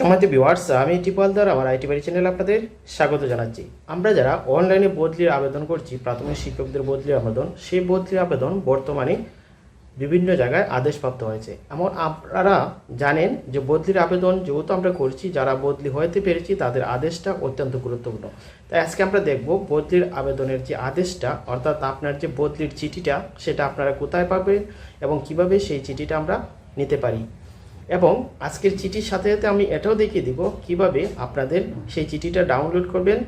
সমাজ ভিউয়ার্স আমি টিপালদার আমার আইটি বাড়ি চ্যানেল আপনাদের স্বাগত জানাচ্ছি। আমরা যারা অনলাইনে বদলির আবেদন করছি, প্রাথমিক শিক্ষকদের বদলির আবেদন, সেই বদলির আবেদন বর্তমানে বিভিন্ন জায়গায় আদেশপ্রাপ্ত হয়েছে। এমন আপনারা জানেন যে বদলির আবেদন যেহেতু আমরা করছি, যারা বদলি হইতে পেরেছি, তাদের আদেশটা অত্যন্ত গুরুত্বপূর্ণ। তাই আজকে আমরা দেখব বদলির আবেদনের যে আদেশটা, অর্থাৎ আপনার যে বদলির চিঠিটা, সেটা আপনারা কোথায় পাবেন এবং কীভাবে সেই চিঠিটা আমরা নিতে পারি। এবং আজকের চিঠির সাথে সাথে আমি এটাও দেখিয়ে দিব কীভাবে আপনাদের সেই চিঠিটা ডাউনলোড করবেন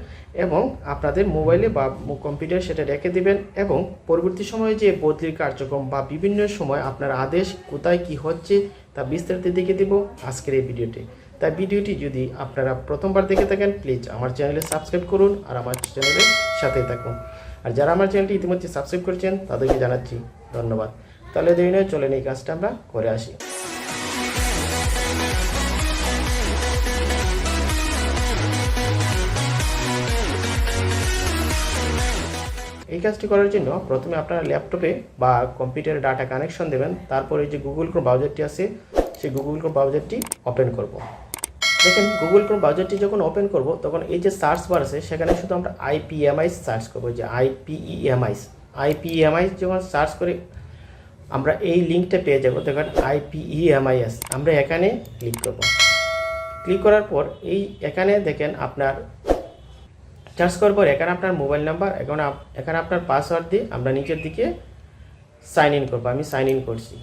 এবং আপনাদের মোবাইলে বা কম্পিউটারে সেটা রেখে দেবেন এবং পরবর্তী সময়ে যে বদলির কার্যক্রম বা বিভিন্ন সময় আপনার আদেশ কোথায় কি হচ্ছে তা বিস্তারিত দেখিয়ে দিব আজকের এই ভিডিওতে। তাই ভিডিওটি যদি আপনারা প্রথমবার দেখে থাকেন প্লিজ আমার চ্যানেলে সাবস্ক্রাইব করুন আর আমার চ্যানেলের সাথেই থাকুন। আর যারা আমার চ্যানেলটি ইতিমধ্যে সাবস্ক্রাইব করেছেন, তাদেরকে জানাচ্ছি ধন্যবাদ। তাহলে দেরি নয় চলেন এই কাজটা আমরা, করে আসি। কাজটি করার জন্য প্রথমে আপনারা ল্যাপটপে বা কম্পিউটারে ডাটা কানেকশন দেবেন। তারপরে যে গুগল ক্রোম ব্রাউজারটি আছে, সেই গুগল ক্রোম ব্রাউজারটি ওপেন করব। দেখেন গুগল ক্রোম ব্রাউজারটি যখন ওপেন করব, তখন এই যে সার্চ বার আছে, সেখানে শুধু আমরা আইপিএমআইস সার্চ করব। যে আইপিইএমআইস আইপিএমআইস যখন সার্চ করে আমরা এই লিঙ্কটা পেয়ে যাব, দেখেন আইপিইএমআইএস আমরা এখানে ক্লিক করব। ক্লিক করার পর এই এখানে দেখেন আপনার চার্জ করার পর এখানে আপনার মোবাইল নাম্বার এখন এখানে আপনার পাসওয়ার্ড দিয়ে আমরা নিচের দিকে সাইন ইন করব, আমি সাইন ইন করছি।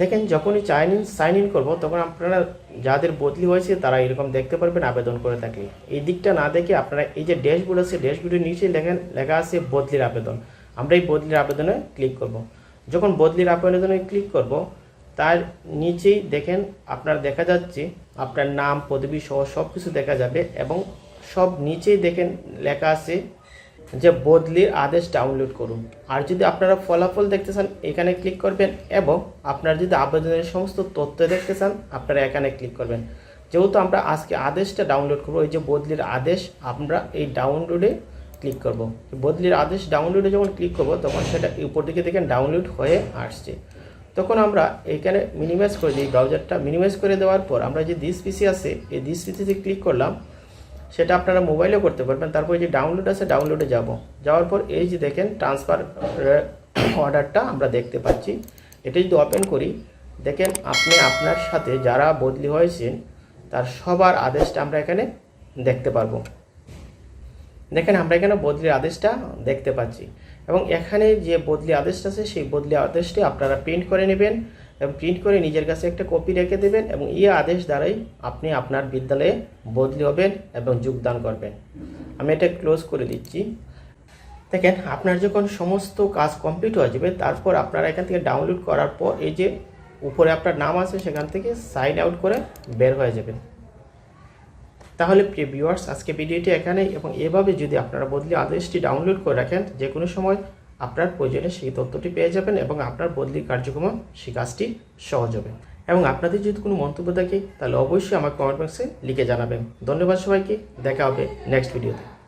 দেখেন, যখনই সাইন ইন সাইন ইন করব, তখন আপনারা যাদের বদলি হয়েছে তারা এরকম দেখতে পারবেন, আবেদন করে থাকলে এই দিকটা না দেখে আপনারা, এই যে ড্যাশবোর্ড আছে, ড্যাশবোর্ডের নিচে লেখেন, লেখা আছে বদলির আবেদন। আমরা এই বদলির আবেদনে ক্লিক করব। যখন বদলির আবেদনে ক্লিক করব, তার নিচেই দেখেন, আপনার দেখা যাচ্ছে, আপনার নাম, পদবি সহ সব কিছু দেখা যাবে এবং সব নিচেই দেখেন লেখা আছে যে বদলির আদেশ ডাউনলোড করুন। আর যদি আপনারা ফলাফল দেখতে চান, এখানে ক্লিক করবেন এবং আপনার যদি আবেদনের সমস্ত তথ্য দেখতে চান, আপনারা এখানে ক্লিক করবেন। যেহেতু আমরা আজকে আদেশটা ডাউনলোড করব, এই যে বদলির আদেশ, আমরা এই ডাউনলোডে ক্লিক করব। বদলির আদেশ ডাউনলোডে যখন ক্লিক করব, তখন সেটা উপর দিকে দেখেন ডাউনলোড হয়ে আসছে। তখন আমরা এখানে মিনিমাইজ করে দিই ব্রাউজারটা মিনিমাইজ করে দেওয়ার পর আমরা যে দিস পিসি আছে, এই দিস পিসিতে ক্লিক করলাম সেটা আপনারা মোবাইলেও করতে পারবেন। তারপর যে ডাউনলোড আছে ডাউনলোডে যাব। যাওয়ার পর এই যে দেখেন ট্রান্সফার অর্ডারটা আমরা দেখতে পাচ্ছি। এটা যদি ওপেন করি, দেখেন আপনি আপনার সাথে যারা বদলি হয়েছেন, তার সবার আদেশটা আমরা এখানে দেখতে পারব। দেখেন আমরা এখানে বদলির আদেশটা দেখতে পাচ্ছি। এবং এখানে যে বদলি আদেশটা আছে, সেই বদলি আদেশটি আপনারা প্রিন্ট করে নেবেন। এবং প্রিন্ট করে নিজের কাছে একটা কপি রেখে দেবেন এবং এই আদেশ দ্বারাই আপনি আপনার বিদ্যালয়ে বদলি হবেন এবং যোগদান করবেন। আমি এটা ক্লোজ করে দিচ্ছি। দেখেন, আপনার যখন সমস্ত কাজ কমপ্লিট হয়ে যাবে, তারপর আপনারা এখান থেকে ডাউনলোড করার পর এই যে উপরে আপনার নাম আছে, সেখান থেকে সাইন আউট করে বের হয়ে যাবেন। তাহলে প্রিয় ভিউয়ার্স আজকে ভিডিওটি এখানেই এবং এভাবে যদি আপনারা বদলি আদেশটি ডাউনলোড করে রাখেন যে কোনো সময় আপনার প্রয়োজনে সেই তথ্যটি পেয়ে যাবেন এবং আপনার বদলি কার্যক্রম সেই কাজটি সহজ হবে। এবং আপনাদের যদি কোনো মন্তব্য থাকে, তাহলে অবশ্যই আমার কমেন্ট বক্সে লিখে জানাবেন। ধন্যবাদ সবাইকে। দেখা হবে নেক্সট ভিডিওতে